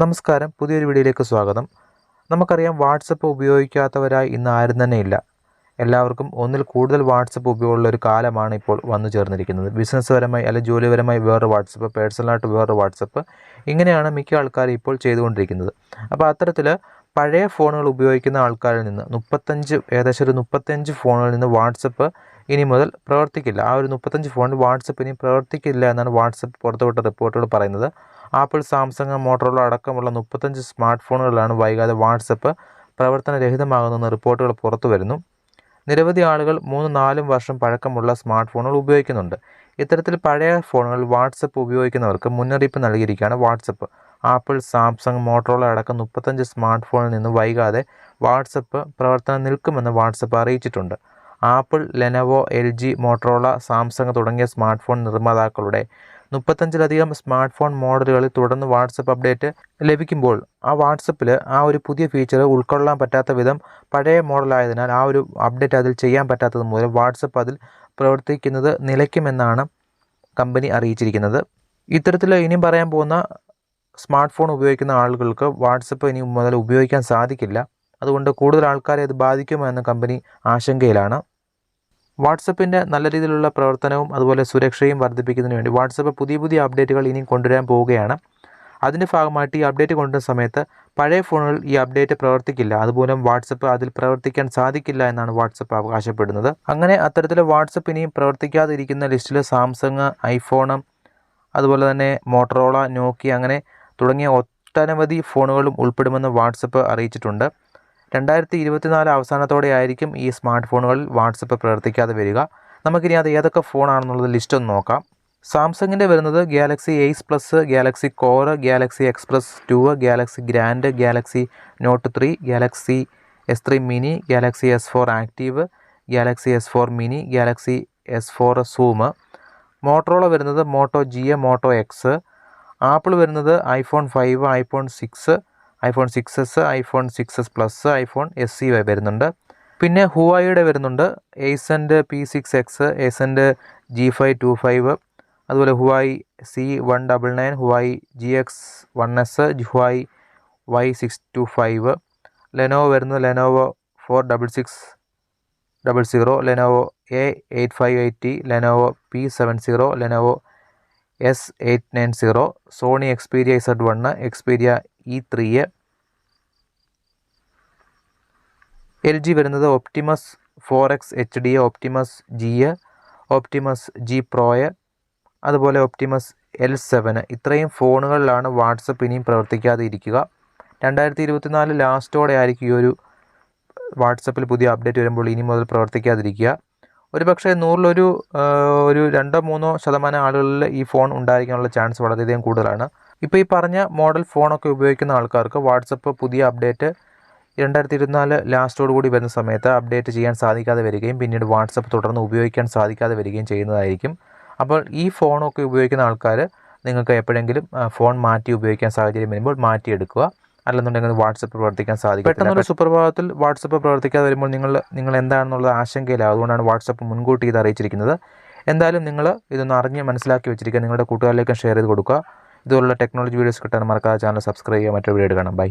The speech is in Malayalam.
നമസ്കാരം. പുതിയൊരു വീഡിയോയിലേക്ക് സ്വാഗതം. നമുക്കറിയാം വാട്സപ്പ് ഉപയോഗിക്കാത്തവരായി ഇന്ന് ആരും തന്നെ ഇല്ല. എല്ലാവർക്കും ഒന്നിൽ കൂടുതൽ വാട്സപ്പ് ഉപയോഗമുള്ള ഒരു കാലമാണ് ഇപ്പോൾ വന്നു ചേർന്നിരിക്കുന്നത്. ബിസിനസ് പരമായി അല്ലെങ്കിൽ ജോലിപരമായി വേറൊരു വാട്സപ്പ് പേഴ്സണലായിട്ട് വേറൊരു വാട്സപ്പ് ഇങ്ങനെയാണ് മിക്ക ആൾക്കാരും ഇപ്പോൾ ചെയ്തുകൊണ്ടിരിക്കുന്നത്. അപ്പോൾ അത്തരത്തിൽ പഴയ ഫോണുകൾ ഉപയോഗിക്കുന്ന ആൾക്കാരിൽ നിന്ന് മുപ്പത്തഞ്ച് ഏകദേശം ഒരു മുപ്പത്തഞ്ച് ഫോണുകളിൽ നിന്ന് വാട്സപ്പ് ഇനി മുതൽ പ്രവർത്തിക്കില്ല. ആ ഒരു മുപ്പത്തഞ്ച് ഫോണിൽ വാട്സപ്പ് ഇനി പ്രവർത്തിക്കില്ല എന്നാണ് വാട്സപ്പ് പുറത്തുവിട്ട റിപ്പോർട്ടുകൾ പറയുന്നത്. ആപ്പിൾ സാംസങ് മോട്ടോറോള അടക്കമുള്ള മുപ്പത്തഞ്ച് സ്മാർട്ട് ഫോണുകളിലാണ് വൈകാതെ വാട്സപ്പ് പ്രവർത്തനരഹിതമാകുന്നെന്ന് റിപ്പോർട്ടുകൾ പുറത്തു വരുന്നു നിരവധി ആളുകൾ മൂന്ന് നാലും വർഷം പഴക്കമുള്ള സ്മാർട്ട് ഫോണുകൾ ഉപയോഗിക്കുന്നുണ്ട്. ഇത്തരത്തിൽ പഴയ ഫോണുകൾ വാട്സപ്പ് ഉപയോഗിക്കുന്നവർക്ക് മുന്നറിയിപ്പ് നൽകിയിരിക്കുകയാണ് വാട്സപ്പ് ആപ്പിൾ സാംസങ് മോട്ടോറോള അടക്കം മുപ്പത്തഞ്ച് സ്മാർട്ട് ഫോണിൽ നിന്ന് വൈകാതെ വാട്സപ്പ് പ്രവർത്തനം നിൽക്കുമെന്ന് വാട്സപ്പ് അറിയിച്ചിട്ടുണ്ട്. Apple Lenovo L G Motorola Samsung തുടങ്ങിയ സ്മാർട്ട് ഫോൺ നിർമ്മാതാക്കളുടെ മുപ്പത്തഞ്ചിലധികം സ്മാർട്ട് ഫോൺ മോഡലുകളിൽ തുടർന്ന് വാട്സപ്പ് അപ്ഡേറ്റ് ലഭിക്കുമ്പോൾ ആ വാട്സപ്പിൽ ആ ഒരു പുതിയ ഫീച്ചർ ഉൾക്കൊള്ളാൻ പറ്റാത്ത വിധം പഴയ മോഡലായതിനാൽ ആ ഒരു അപ്ഡേറ്റ് അതിൽ ചെയ്യാൻ പറ്റാത്തത് മൂലം വാട്സപ്പ് അതിൽ പ്രവർത്തിക്കുന്നത് നിലയ്ക്കുമെന്നാണ് കമ്പനി അറിയിച്ചിരിക്കുന്നത്. ഇത്തരത്തിൽ ഇനിയും പറയാൻ പോകുന്ന സ്മാർട്ട് ഫോൺ ഉപയോഗിക്കുന്ന ആളുകൾക്ക് വാട്സപ്പ് ഇനി മുതൽ ഉപയോഗിക്കാൻ സാധിക്കില്ല. അതുകൊണ്ട് കൂടുതൽ ആൾക്കാരെ ഇത് ബാധിക്കുമോ എന്ന കമ്പനി ആശങ്കയിലാണ്. വാട്സപ്പിന്റെ നല്ല രീതിയിലുള്ള പ്രവർത്തനവും അതുപോലെ സുരക്ഷയും വർദ്ധിപ്പിക്കുന്നതിന് വേണ്ടി വാട്സപ്പ് പുതിയ പുതിയ അപ്ഡേറ്റുകൾ ഇനിയും കൊണ്ടുവരാൻ പോവുകയാണ്. അതിന്റെ ഭാഗമായിട്ട് ഈ അപ്ഡേറ്റ് കൊണ്ടുവരുന്ന സമയത്ത് പഴയ ഫോണുകൾ ഈ അപ്ഡേറ്റ് പ്രവർത്തിക്കില്ല. അതുപോലെ വാട്സപ്പ് അതിൽ പ്രവർത്തിക്കാൻ സാധിക്കില്ല എന്നാണ് വാട്സപ്പ് അവകാശപ്പെടുന്നത്. അങ്ങനെ അത്തരത്തിൽ വാട്സപ്പ് ഇനിയും പ്രവർത്തിക്കാതിരിക്കുന്ന ലിസ്റ്റിൽ സാംസങ് ഐഫോൺ അതുപോലെ തന്നെ മോട്ടറോള നോക്കി അങ്ങനെ തുടങ്ങിയ ഒട്ടനവധി ഫോണുകളും ഉൾപ്പെടുമെന്ന് വാട്സപ്പ് അറിയിച്ചിട്ടുണ്ട്. രണ്ടായിരത്തി ഇരുപത്തിനാല് അവസാനത്തോടെ ആയിരിക്കും ഈ സ്മാർട്ട് ഫോണുകളിൽ വാട്സപ്പ് പ്രവർത്തിക്കാതെ വരിക. നമുക്കിനി അത് ഏതൊക്കെ ഫോണാണെന്നുള്ളത് ലിസ്റ്റ് ഒന്ന് നോക്കാം. സാംസങ്ങിന്റെ വരുന്നത് Galaxy Ace plus Galaxy Core Galaxy Express two Galaxy Grand Galaxy Note three Galaxy S three mini Galaxy S four active Galaxy S four mini Galaxy S four zoom Motorola വരുന്നത് Moto G A Moto X Apple വരുന്നത് iPhone five iPhone six iPhone six S iPhone six S plus iPhone S C വരുന്നുണ്ട്. പിന്നെ ഹുവായിയുടെ വരുന്നുണ്ട്. എയ്സന്റെ പി സിക്സ് എക്സ് എയ്സന്റെ ജി ഫൈവ് ടു ഫൈവ് അതുപോലെ Huawei C one double nine Huawei G X one S Huawei Y six two five Lenovo വരുന്നത് Lenovo four double six double zero Lenovo A eight five eighty Lenovo P seven zero Lenovo S eight nine zero Sony Xperia Z one Xperia E ത്രീയെ L G വരുന്നത് Optimus four X H D Optimus G Optimus G pro അതുപോലെ ഒപ്റ്റിമസ് എൽ സെവന് ഇത്രയും ഫോണുകളിലാണ് വാട്സപ്പ് ഇനിയും പ്രവർത്തിക്കാതെ ഇരിക്കുക. രണ്ടായിരത്തി ഇരുപത്തിനാല് ലാസ്റ്റോടെ ആയിരിക്കും ഈ ഒരു വാട്സപ്പിൽ പുതിയ അപ്ഡേറ്റ് വരുമ്പോൾ ഇനി മുതൽ പ്രവർത്തിക്കാതിരിക്കുക. ഒരു പക്ഷേ നൂറിലൊരു ഒരു രണ്ടോ മൂന്നോ ശതമാനം ആളുകളിൽ ഈ ഫോൺ ഉണ്ടായിരിക്കാനുള്ള ചാൻസ് വളരെയധികം കൂടുതലാണ്. ഇപ്പോൾ ഈ പറഞ്ഞ മോഡൽ ഫോണൊക്കെ ഉപയോഗിക്കുന്ന ആൾക്കാർക്ക് വാട്സപ്പ് പുതിയ അപ്ഡേറ്റ് രണ്ടായിരത്തി ഇരുപത്തിനാല് ലാസ്റ്റോട് കൂടി വരുന്ന സമയത്ത് അപ്ഡേറ്റ് ചെയ്യാൻ സാധിക്കാതെ വരികയും പിന്നീട് വാട്സപ്പ് തുടർന്ന് ഉപയോഗിക്കാൻ സാധിക്കാതെ വരികയും ചെയ്യുന്നതായിരിക്കും. അപ്പോൾ ഈ ഫോണൊക്കെ ഉപയോഗിക്കുന്ന ആൾക്കാർ നിങ്ങൾക്ക് എപ്പോഴെങ്കിലും ഫോൺ മാറ്റി ഉപയോഗിക്കാൻ സാഹചര്യം വരുമ്പോൾ മാറ്റിയെടുക്കുക. അല്ലെന്നുണ്ടെങ്കിൽ വാട്സപ്പ് പ്രവർത്തിക്കാൻ സാധിക്കും പെട്ടെന്നൊരു സുപ്രഭാതത്തിൽ വാട്സപ്പ് പ്രവർത്തിക്കാതെ വരുമ്പോൾ നിങ്ങൾ നിങ്ങൾ എന്താണെന്നുള്ള ആശങ്കയില്ല അതുകൊണ്ടാണ് വാട്സപ്പ് മുൻകൂട്ടി ഇത് അറിയിച്ചിരിക്കുന്നത്. എന്തായാലും നിങ്ങൾ ഇതൊന്ന് അറിഞ്ഞ് മനസ്സിലാക്കി വെച്ചിരിക്കുക. നിങ്ങളുടെ കൂട്ടുകാരിലേക്കും ഷെയർ ചെയ്ത് കൊടുക്കുക. ഇതുപോലുള്ള ടെക്നോളജി വീഡിയോസ് കിട്ടാൻ മറക്കാതെ ചാനൽ സബ്സ്ക്രൈബ് ചെയ്യുക. മറ്റൊരു വീഡിയോ കാണാം. ബൈ